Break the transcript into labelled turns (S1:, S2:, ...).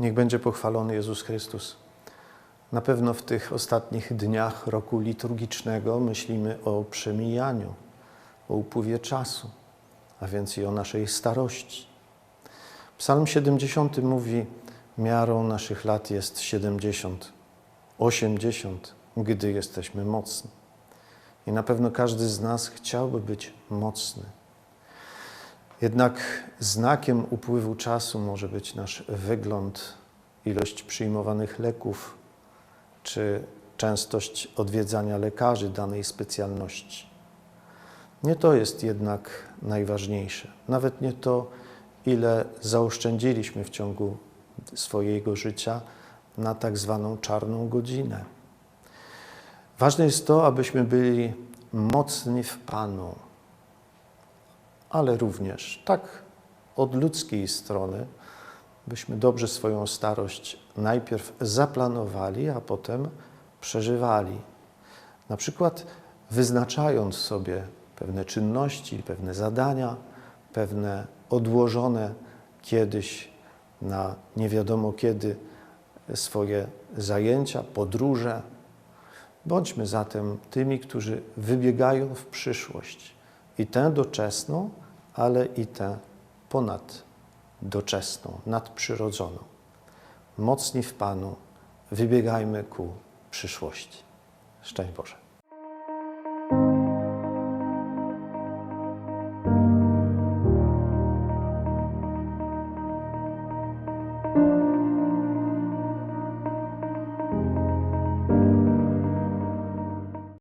S1: Niech będzie pochwalony Jezus Chrystus. Na pewno w tych ostatnich dniach roku liturgicznego myślimy o przemijaniu, o upływie czasu, a więc i o naszej starości. Psalm 70 mówi: Miarą naszych lat jest 70, 80, gdy jesteśmy mocni. I na pewno każdy z nas chciałby być mocny. Jednak znakiem upływu czasu może być nasz wygląd, ilość przyjmowanych leków, czy częstość odwiedzania lekarzy danej specjalności. Nie to jest jednak najważniejsze. Nawet nie to, ile zaoszczędziliśmy w ciągu swojego życia na tak zwaną czarną godzinę. Ważne jest to, abyśmy byli mocni w Panu, ale również tak od ludzkiej strony, byśmy dobrze swoją starość najpierw zaplanowali, a potem przeżywali. Na przykład wyznaczając sobie pewne czynności, pewne zadania, pewne odłożone kiedyś na nie wiadomo kiedy swoje zajęcia, podróże. Bądźmy zatem tymi, którzy wybiegają w przyszłość i tę doczesną, ale i tę ponad doczesną, nadprzyrodzoną. Mocni w Panu, wybiegajmy ku przyszłości. Szczęść Boże.